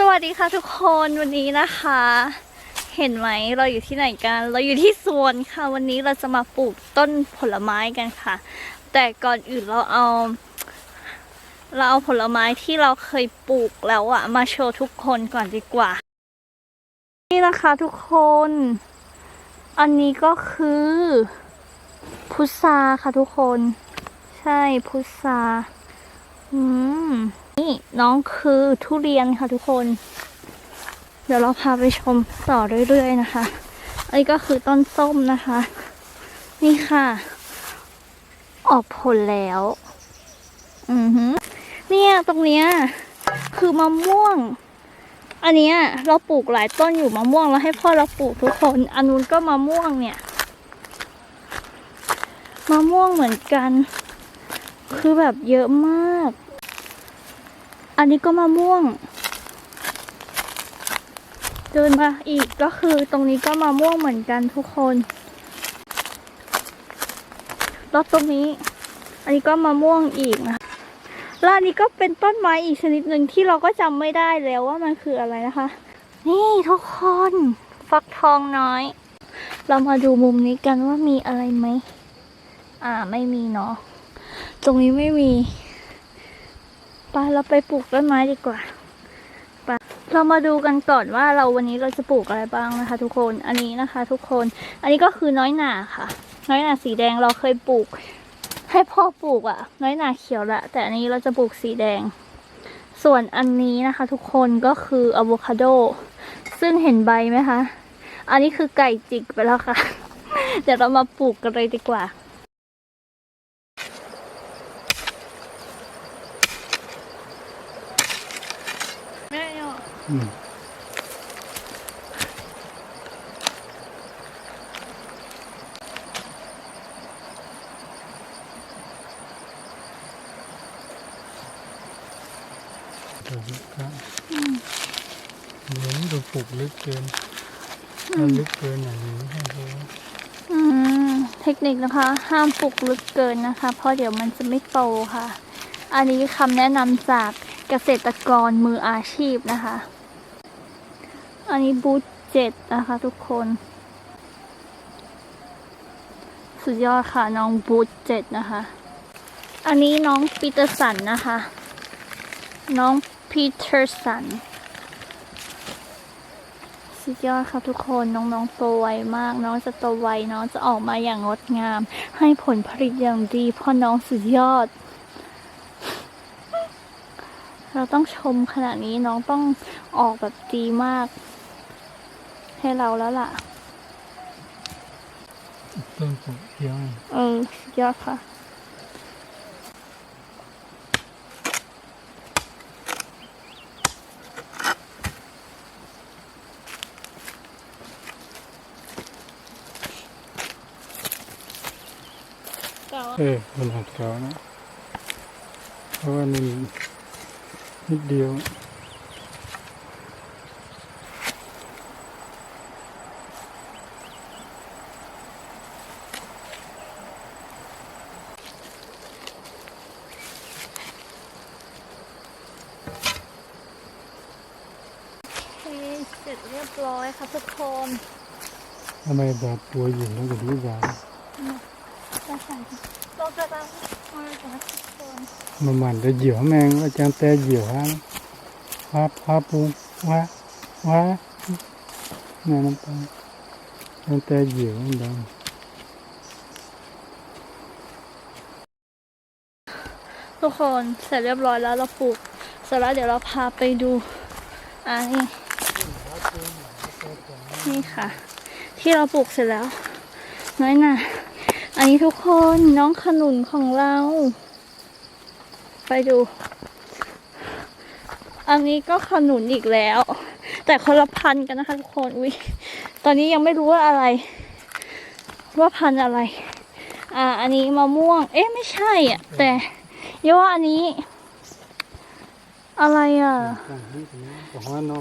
สวัสดีค่ะทุกคนวันนี้นะคะ เห็นไหมเราอยู่ที่ไหนกัน เราอยู่ที่สวนค่ะ วันนี้เราจะมาปลูกต้นผลไม้กันค่ะ แต่ก่อนอื่นเราเอา เราเอาผลไม้ที่เราเคยปลูกแล้วอะมาโชว์ทุกคนก่อนดีกว่า นี่นะคะทุกคน อันนี้ก็คือพุทราค่ะทุกคน ใช่พุทราอืม นี่น้องคือทุเรียนค่ะทุกคน เดี๋ยวเราพาไปชมต่อเรื่อยๆนะคะอันนี้ก็คือต้นส้มนะคะ นี่ค่ะ ออกผลแล้ว อือหือเนี่ยตรงเนี้ยคือมะม่วง อันเนี้ยเราปลูกหลายต้นอยู่มะม่วงเราให้พ่อเราปลูกทุกคนอันนู้นก็มะม่วงเนี่ยมะม่วงเหมือนกัน คือแบบเยอะมาก อันนี้ก็มะม่วง เดินมาอีกก็คือตรงนี้ก็มะม่วงเหมือนกันทุกคนแล้วตรงนี้ อันนี้ก็มะม่วงอีกนะแล้วอันนี้ก็เป็นต้นไม้อีกชนิดหนึ่งที่เราก็จำไม่ได้แล้วว่ามันคืออะไรนะคะ นี่ทุกคนฟักทองน้อย เรามาดูมุมนี้กันว่ามีอะไรไหม อ่าไม่มีเนาะ ตรงนี้ไม่มี ปเราไปปลูกต้นไม้ดีกว่าไปเรามาดูกันก่อนว่าเราวันนี้เราจะปลูกอะไรบ้างนะคะ ทุกคน อันนี้นะคะ ทุกคน อันนี้ก็คือน้อยหนาค่ะ น้อยหนาสีแดงเราเคยปลูก ให้พ่อปลูกอะน้อยหนาเขียวละ แต่อันนี้เราจะปลูกสีแดง ส่วนอันนี้นะคะ ทุกคนก็คืออะโวคาโด ซึ่งเห็นใบไหมคะ อันนี้คือไก่จิกไปแล้วค่ะ เดี๋ยวเรามาปลูกกันเลยดีกว่า เอาอืมปลูกครับเดี๋ยวนี้เราปลูกลึกเกินถ้าลึกเกินอย่างนี้ไม่ได้เลยอืมเทคนิคนะคะ ห้ามปลูกลึกเกินนะคะ เพราะเดี๋ยวมันจะไม่โตค่ะ อันนี้คำแนะนำจากเกษตรกรมืออาชีพนะคะ อันนี้บูธเจ็ดนะคะทุกคน สุดยอดค่ะน้องบูธเจ็ดนะคะ อันนี้น้องปีเตอร์สันนะคะ น้องปีเตอร์สัน สุดยอดครับทุกคนน้องๆโตไวมาก น้องจะโตไวน้องจะออกมาอย่างงดงาม ให้ผลผลิตอย่างดีเพราะน้องสุดยอดเราต้องชมขนาดนี้น้องต้องออกแบบดีมาก ให้เราแล้วล่ะต้นปลูกเยอะเออสุดยอดค่ะ เออมันหักเก่านะ เพราะว่ามันนิดเดียว สร็จเรียบร้อยค่ะทุกคนทำไมบาดตัวอยู่แล้วก็รู้บาดจะใส่เราจะตั้งมาจากทุกคนมันมันจะเหยี่ยวแมงว่าจังแต่เหยี่ยวฮะพาพาปูว่าว่าเนี่ยน้ำตาลจังแต่เหยี่ยวมันดังทุกคนเสร็จเรียบร้อยแล้วเราปลูกเสร็จแล้วเดี๋ยวเราพาไปดูอ่านี่ นี่ค่ะ ที่เราปลูกเสร็จแล้ว น้อยหน่ะ อันนี้ทุกคนน้องขนุนของเรา ไปดู อันนี้ก็ขนุนอีกแล้ว แต่คนละพันกันนะคะทุกคนอุ้ยตอนนี้ยังไม่รู้ว่าอะไร ว่าพันอะไร อ่า อันนี้มะม่วง เอ๊ะไม่ใช่อะแต่เยว่าอันนี้ อะไรอะ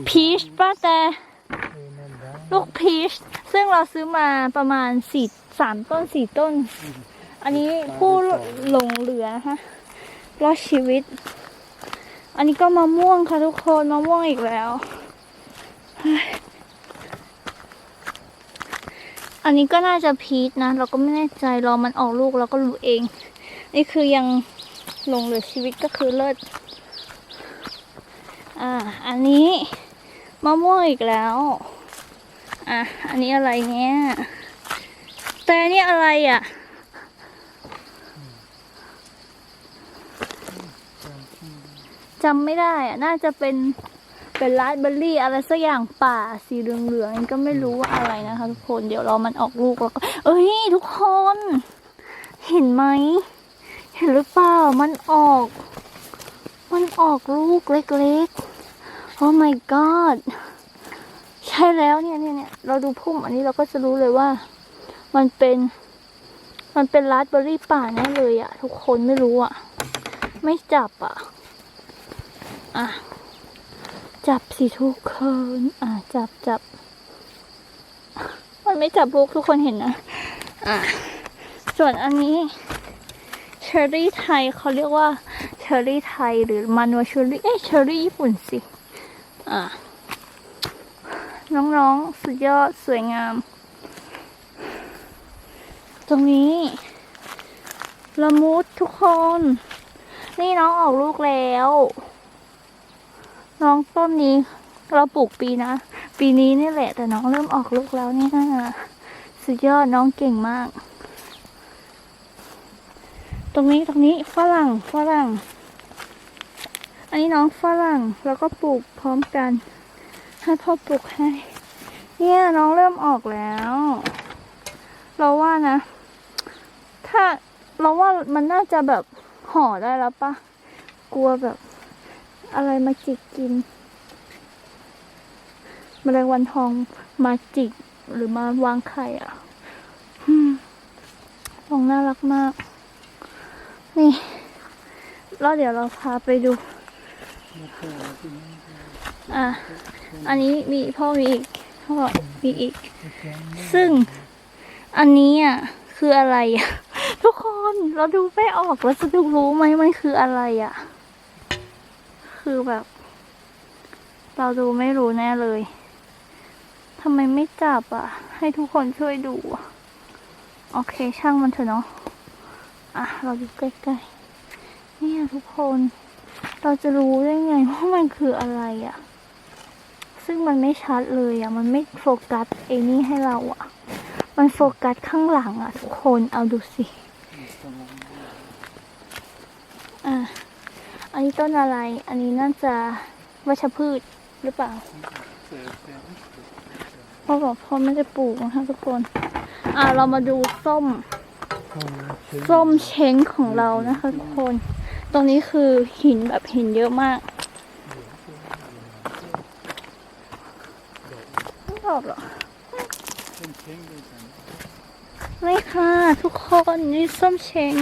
พีชป้าแต่ลูกพีช ซึ่งเราซื้อมาประมาณสี่สามต้นสี่ต้น อันนี้ผู้หลงเหลือนะคะรอดชีวิต อันนี้ก็มะม่วงค่ะทุกคนมะม่วงอีกแล้วเฮ้ยอันนี้ก็น่าจะพีชนะ เราก็ไม่แน่ใจรอมันออกลูกเราก็รู้เอง นี่คือยังหลงเหลือชีวิตก็คือเลิศ อ่า อันนี้มะม่วงอีกแล้ว อะ อันนี้อะไรเนี่ยแต่นี่อะไรอะ จำไม่ได้อะ น่าจะเป็นเป็นราสเบอร์รี่อะไรสักอย่างป่าสีเหลืองๆก็ไม่รู้ว่าอะไรนะคะทุกคน เดี๋ยวรอมันออกลูกแล้วก็ เอ้ยทุกคน เห็นไหม เห็นหรือเปล่า มันออก มันออกลูกเล็กๆโอ้ my god ใช่แล้วเนี่ยเนี่ยเนี่ยเราดูพุ่มอันนี้เราก็จะรู้เลยว่า มันเป็นมันเป็นราสเบอร์รี่ป่าแน่เลยอะทุกคนไม่รู้อะไม่จับอะอะ จับสิทุกคนอะจับจับมันไม่จับลูกทุกคนเห็นนะอะส่วนอันนี้เชอร์รี่ไทยเขาเรียกว่า เชอร์รี่ไทยหรือมันวาเชอร์รี่เอ๊ะเชอร์รี่ญี่ปุ่นสิอะน้องๆ สุดยอดสวยงาม ตรงนี้ละมุดทุกคน นี่น้องออกลูกแล้ว น้องต้นนี้เราปลูกปีนะ ปีนี้นี่แหละ แต่น้องเริ่มออกลูกแล้วนี่ยสุดยอดน้องเก่งมาก ตรงนี้ตรงนี้ฝรั่งฝรั่ง อันนี้น้องฝรั่งแล้วก็ปลูกพร้อมกัน ให้พ่อปลูกให้ เนี่ยน้องเริ่มออกแล้ว เราว่านะ ถ้าเราว่ามันน่าจะแบบห่อได้แล้วปะกลัวแบบ อะไรมาจิกกินแมลงวันทองมาจิกหรือมาวางไข่อะอืมฟองน่ารักมาก นี่ แล้วเดี๋ยวเราพาไปดู อะ อันนี้มีพ่อมีอีกพ่อมีอีก ซึ่งอันนี้อะคืออะไรอะทุกคนเราดูไม่ออกเราจะดูรู้ไหมมันคืออะไรอะ คือแบบ เราดูไม่รู้แน่เลยทำไมไม่จับอะ ให้ทุกคนช่วยดูโอเคช่างมันเถอะเนาะอะ เราดูใกล้ๆเนี่ยทุกคน เราจะรู้ได้ไงว่ามันคืออะไรอะ ซึ่งมันไม่ชัดเลยอะ มันไม่โฟกัสไอ้นี่ให้เราอะ มันโฟกัสข้างหลังอะ ทุกคนเอาดูสิอะอันนี้ต้นอะไร อันนี้น่าจะวัชพืชหรือเปล่าพ่อบอกพ่อไม่ได้ปลูกนะคะทุกคน อะเรามาดูส้ม ส้มเช้งของเรานะคะทุกคน ตรงนี้คือหินแบบหินเยอะมากไม่ออกหรอนี่ค่ะ ทุกคนนี่ส้มเช้ง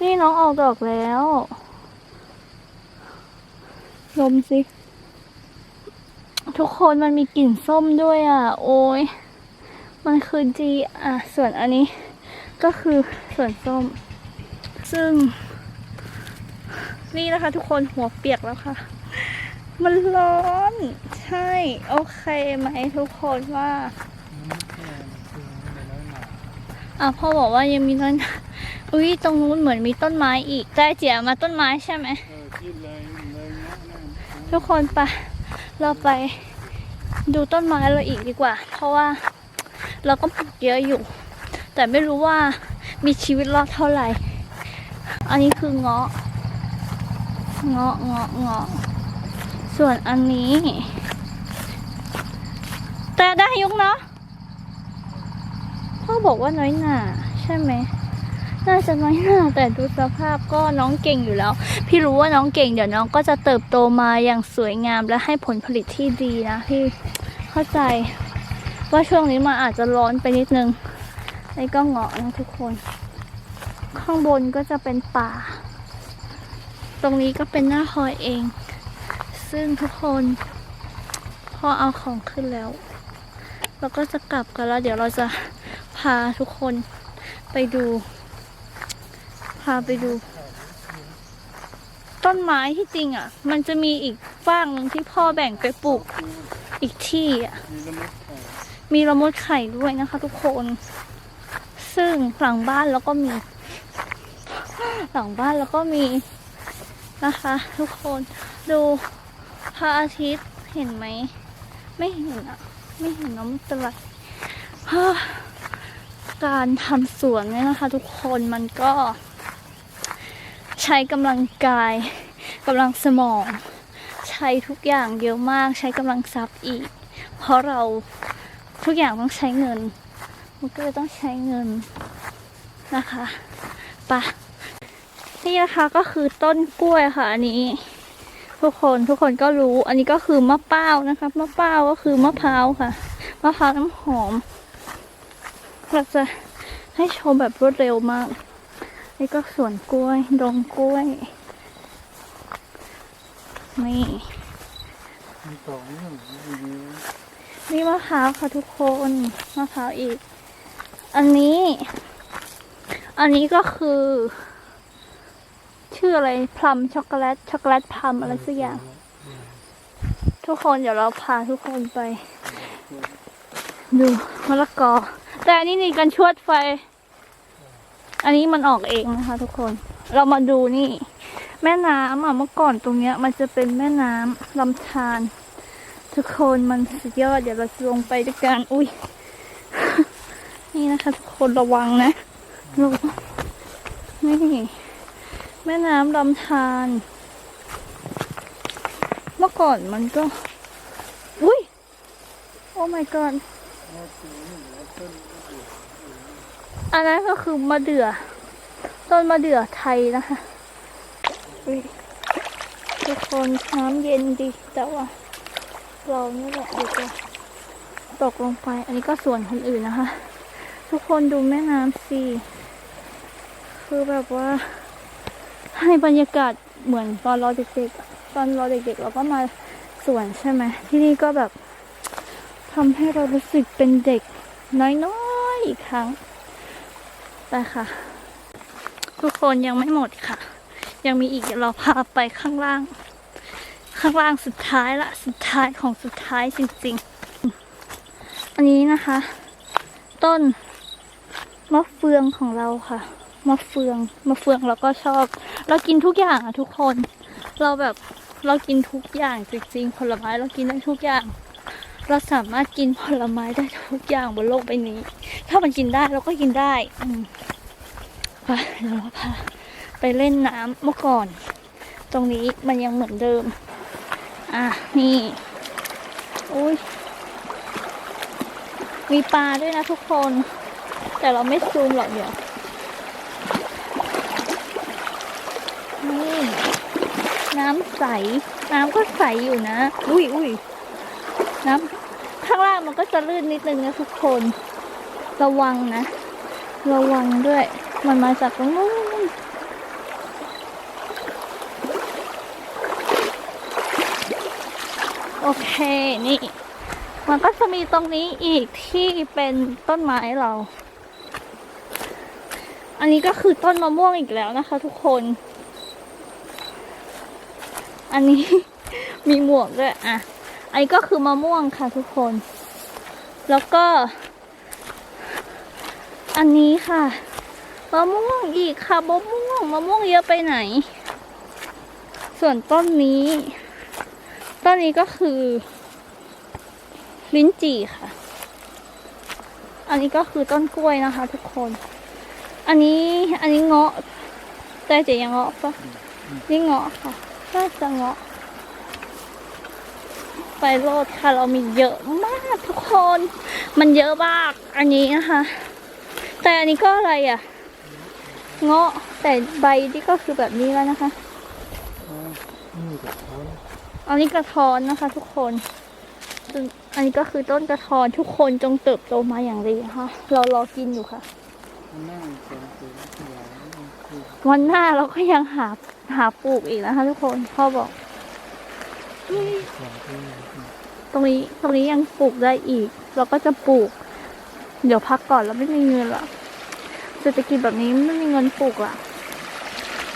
นี่น้องออกดอกแล้วลมสิ ทุกคนมันมีกลิ่นส้มด้วยอะ โอ้ยมันคือจีอะ ส่วนอันนี้ก็คือส่วนส้ม ซึ่ง นี่นะคะทุกคนหัวเปียกแล้วค่ะ มันร้อน ใช่ โอเคไหมทุกคนว่าอะพ่อบอกว่ายังมีต้นอุ้ยตรงนู้นเหมือนมีต้นไม้อีกใจเจียมาต้นไม้ใช่ไหมทุกคนไปเราไปดูต้นไม้เราอีกดีกว่า เพราะว่าเราก็ปลูกเยอะอยู่ แต่ไม่รู้ว่ามีชีวิตรอดเท่าไหร่ อันนี้คือเงาะ เงาะเงาะเงาะส่วนอันนี้ แต่ได้ยุกเนาะพ่อบอกว่าน้อยหนาใช่ไหมน่าจะน้อยหนาแต่ดูสภาพก็น้องเก่งอยู่แล้ว พี่รู้ว่าน้องเก่งเดี๋ยวน้องก็จะเติบโตมาอย่างสวยงามและให้ผลผลิตที่ดีนะพี่เข้าใจว่าช่วงนี้มันอาจจะร้อนไปนิดนึงไอ้ก็เงาะนะทุกคน ข้างบนก็จะเป็นป่า ตรงนี้ก็เป็นหน้าคอยเอง ซึ่งทุกคนพอเอาของขึ้นแล้ว เราก็จะกลับกันแล้ว เดี๋ยวเราจะพาทุกคนไปดู พาไปดู ต้นไม้ที่จริงอะ มันจะมีอีกฟากหนึ่งที่พ่อแบ่งไปปลูกอีกที่อะ มีละมุดไข่มีละมดไข่ด้วยนะคะ ทุกคน ซึ่งหลังบ้านแล้วก็มี หลังบ้านแล้วก็มี นะคะ ทุกคนดูพระอาทิตย์เห็นไหม ไม่เห็นอะ ไม่เห็นน้ำตะไลฮ่าการทำสวนเนี่ยนะคะ ทุกคนมันก็ ใช้กำลังกายกำลังสมอง ใช้ทุกอย่างเยอะมากใช้กำลังทรัพย์อีก เพราะเราทุกอย่างต้องใช้เงิน มันก็เลยต้องใช้เงินนะคะไปะ นี่นะคะก็คือต้นกล้วยค่ะ อันนี้ ทุกคนทุกคนก็รู้ อันนี้ก็คือมะเป้านะคะมะเป้าก็คือมะพร้าวค่ะมะพร้าวน้ำหอมเราจะให้ชมแบบรวดเร็วมาก นี่ก็สวนกล้วยดงกล้วย นี่สองนี่มะพร้าวค่ะทุกคนมะพร้าวอีก อันนี้ อันนี้ก็คือ ชื่ออะไรพลัมช็อกโกแลตช็อกโกแลตพลัมอะไรสักอย่าง ทุกคนเดี๋ยวเราพาทุกคนไป ดูมะละกอ แต่อันนี้นี่กันชวดไฟ อันนี้มันออกเองนะคะ ทุกคน เรามาดูนี่ แม่น้ำอะเมื่อก่อนตรงเนี้ย มันจะเป็นแม่น้ำลำธารทุกคนมันสุดยอดเดี๋ยวเราจะลงไปด้วยกันอุ้ยนี่นะคะ ทุกคนระวังนะระวังนี่ แม่น้ำลำธารเมื่อก่อนมันก็ อุ้ย โอ้ my god อันนั้นก็คือมะเดื่อ ต้นมะเดื่อไทยนะคะทุกคนน้ำเย็นดีแต่ว่าเรานี่แหละเดี๋ยวจะตกลงไป อันนี้ก็ส่วนคนอื่นนะคะ ทุกคนดูแม่น้ำสิ คือแบบว่า ให้บรรยากาศเหมือนตอนเราเด็กๆตอนเราเด็กๆเราก็มาสวนใช่ไหมที่นี่ก็แบบทำให้เรารู้สึกเป็นเด็กน้อยๆอีกครั้งไปค่ะ ทุกคนยังไม่หมดค่ะ ยังมีอีกเราพาไปข้างล่าง ข้างล่างสุดท้ายละสุดท้ายของสุดท้ายจริงๆ อันนี้นะคะ ต้นมะเฟืองของเราค่ะ มะเฟืองมะเฟืองเราก็ชอบ เรากินทุกอย่างอะทุกคน เราแบบเรากินทุกอย่างจริงๆผลไม้เรากินได้ทุกอย่าง เราสามารถกินผลไม้ได้ทุกอย่างบนโลกใบนี้ ถ้ามันกินได้เราก็กินได้อืมไปเดี๋ยวเราพาไปเล่นน้ำเมื่อก่อน ตรงนี้มันยังเหมือนเดิม อะนี่อุ้ยมีปลาด้วยนะทุกคน แต่เราไม่ซูมหรอกเดี๋ยว นี่น้ำใส น้ำก็ใสอยู่นะ อุ้ยอุ้ยน้ำข้างล่างมันก็จะลื่นนิดนึงนะทุกคน ระวังนะ ระวังด้วย มันมาจากตรงนู้นโอเคนี่ มันก็จะมีตรงนี้อีกที่เป็นต้นไม้เรา อันนี้ก็คือต้นมะม่วงอีกแล้วนะคะทุกคน อันนี้ มีหมวกด้วยอะ อันนี้ก็คือมะม่วงค่ะทุกคน แล้วก็ อันนี้ค่ะมะม่วงอีกค่ะมะม่วงมะม่วงเยอะไปไหน ส่วนต้นนี้ต้นนี้ก็คือ ลิ้นจี่ค่ะ อันนี้ก็คือต้นกล้วยนะคะ ทุกคน อันนี้อันนี้เงาะแต่จะยังเงาะปะนี่เงาะค่ะ น่าจะเงาะไปโลดค่ะเรามีเยอะมากทุกคน มันเยอะมากอันนี้นะคะ แต่อันนี้ก็อะไรอะ เงาะแต่ใบที่ก็คือแบบนี้แล้วนะคะนี่กับเขาอันนี้กระท้อนนะคะ ทุกคนซึ่งอันนี้ก็คือต้นกระท้อนทุกคนจงเติบโตมาอย่างดีนะคะเรารอกินอยู่ค่ะนั่งเป็นตัวที่ใหญ่คือวันหน้าเราก็ยังหา หาปลูกอีกนะคะทุกคนพ่อบอกสองที่ตรงนี้ตรงนี้ยังปลูกได้อีก เราก็จะปลูก เดี๋ยวพักก่อนเราไม่มีเงินละเศรษฐกิจแบบนี้ไม่มีเงินปลูกละ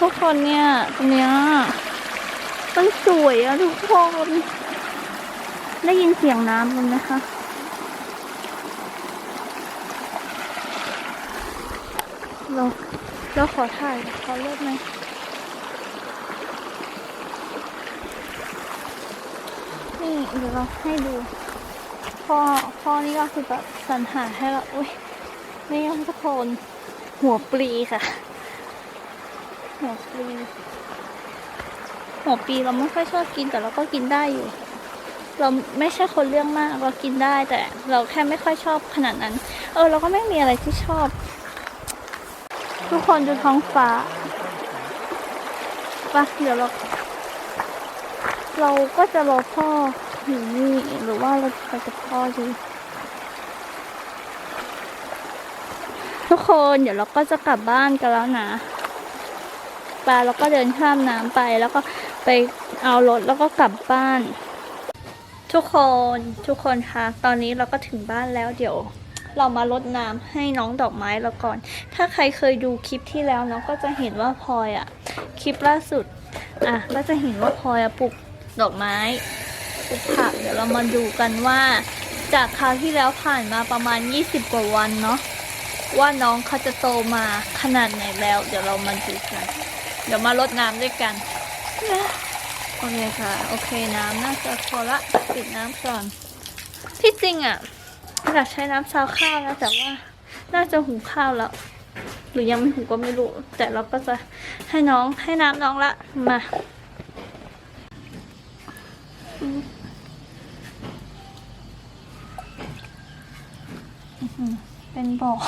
ทุกคนเนี่ยตรงเนี้ยมันสวยอะทุกคนได้ยินเสียงน้ำมันนะคะเราเราขอถ่ายเขาเลือกไหม นี่เดี๋ยวเราให้ดูพ่อพ่อนี่ก็คือแบบสรรหาให้เราอุ้ยนี่ก็ทุกคนหัวปลีค่ะ หัวปลีหัวปลีเราไม่ค่อยชอบกินแต่เราก็กินได้อยู่ เราไม่ใช่คนเรื่องมากเรากินได้แต่เราแค่ไม่ค่อยชอบขนาดนั้น เออ เราก็ไม่มีอะไรที่ชอบ ทุกคนดูท้องฟ้าปะเดี๋ยวเรา เราก็จะรอพ่อ อยู่นี่หรือว่าเราจะไปกับพ่อดีทุกคนเดี๋ยวเราก็จะกลับบ้านกันแล้วนะปาเราก็เดินข้ามน้ำไปแล้วก็ไปเอารถแล้วก็กลับบ้าน ทุกคนทุกคนคะตอนนี้เราก็ถึงบ้านแล้วเดี๋ยวเรามารดน้ำให้น้องดอกไม้เราก่อน ถ้าใครเคยดูคลิปที่แล้วน้องก็จะเห็นว่าพลอยอะคลิปล่าสุดอะก็จะเห็นว่าพลอยอะปลูกดอกไม้ ปลูกผักเดี๋ยวเรามาดูกันว่า จากคราวที่แล้วผ่านมาประมาณ 20 กว่าวันเนาะว่าน้องเขาจะโตมาขนาดไหนแล้ว เดี๋ยวเรามาดูกัน เดี๋ยวมารดน้ำด้วยกันโอเคค่ะ โอเคน้ำน่าจะพอละปิดน้ำก่อน ที่จริงอะอยากใช้น้ำซาวข้าวนะแต่ว่าน่าจะหุงข้าวแล้ว หรือยังไม่หุงก็ไม่รู้ แต่เราก็จะให้น้องให้น้ำน้องละมา เป็นบ่อก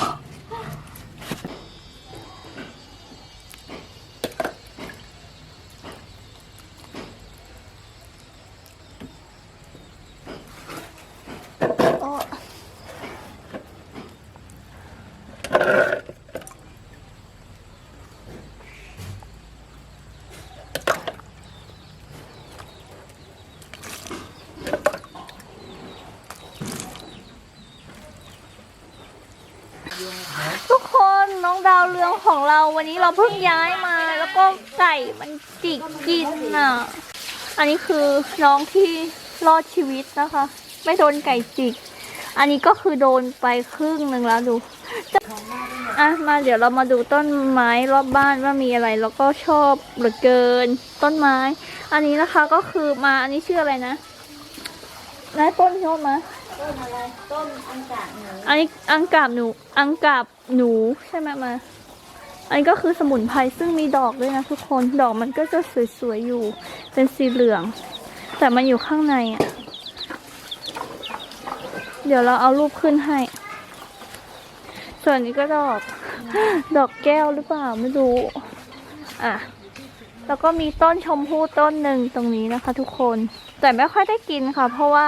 ทุกคนน้องดาวเรืองของ เราวันนี้เราเพิ่งย้ายมา แล้วก็ไก่มันจิกกินอะ อันนี้คือน้องที่รอดชีวิตนะคะ ไม่โดนไก่จิก อันนี้ก็คือโดนไปครึ่งหนึ่งแล้วดูอะมาเดี๋ยวเรามาดูต้นไม้รอบบ้านว่ามีอะไรแล้วก็ชอบเหลือเกิน ต้นไม้ อันนี้นะคะก็คือมาอันนี้ชื่ออะไรนะนายต้นชอบไหมต้นอะไรต้นอังกะหนูอันนี้อังกาบหนูอังกาบหนูใช่ไหมมา อันนี้ก็คือสมุนไพรซึ่งมีดอกด้วยนะทุกคนดอกมันก็จะสวยๆอยู่ เป็นสีเหลือง แต่มันอยู่ข้างในอะ เดี๋ยวเราเอารูปขึ้นให้ ส่วนนี้ก็ดอก ดอกแก้วหรือเปล่าไม่รู้ อะแล้วก็มีต้นชมพู่ต้นหนึ่งตรงนี้นะคะ ทุกคน แต่ไม่ค่อยได้กินค่ะ เพราะว่า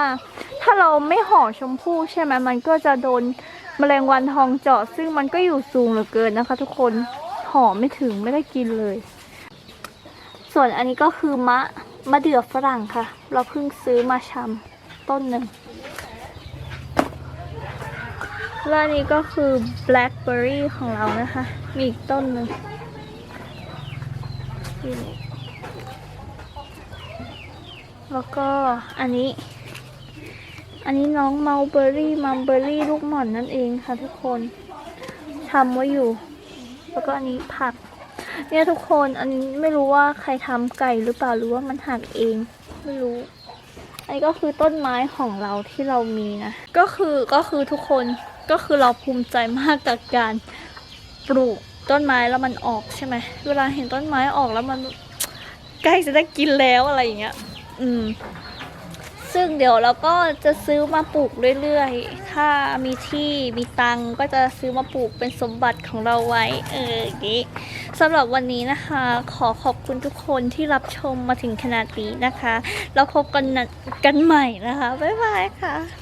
ถ้าเราไม่ห่อชมพู่ใช่ไหมมันก็จะโดนแมลงวันทองเจาะซึ่งมันก็อยู่สูงเหลือเกินนะคะ ทุกคน ห่อไม่ถึงไม่ได้กินเลย ส่วนอันนี้ก็คือมะมะเดื่อฝรั่งค่ะ เราเพิ่งซื้อมาชำต้นหนึ่งแล้วนี้ก็คือ blackberry ของเรานะคะ มีอีกต้นหนึ่งแล้วก็อันนี้ อันนี้น้องเมาเบอรี่มัมเบอรี่ลูกหม่อนนั่นเองค่ะทุกคนทำไว้อยู่ แล้วก็อันนี้ผัก เนี่ยทุกคนอันนี้ไม่รู้ว่าใครทำไก่หรือเปล่าหรือว่ามันหักเอง ไม่รู้ อันนี้ก็คือต้นไม้ของเราที่เรามีนะ ก็คือก็คือทุกคนก็คือเราภูมิใจมากกับการปลูกต้นไม้แล้วมันออกใช่ไหมเวลาเห็นต้นไม้ออกแล้วมันใกล้จะได้กินแล้วอะไรอย่างเงี้ย อืม ซึ่งเดี๋ยวเราก็จะซื้อมาปลูกเรื่อยๆ ถ้ามีที่มีตังก็จะซื้อมาปลูกเป็นสมบัติของเราไว้ เอออย่างนี้สำหรับวันนี้นะคะ ขอขอบคุณทุกคนที่รับชมมาถึงขนาดนี้นะคะแล้วพบกันกันใหม่นะคะ บ๊ายบายค่ะ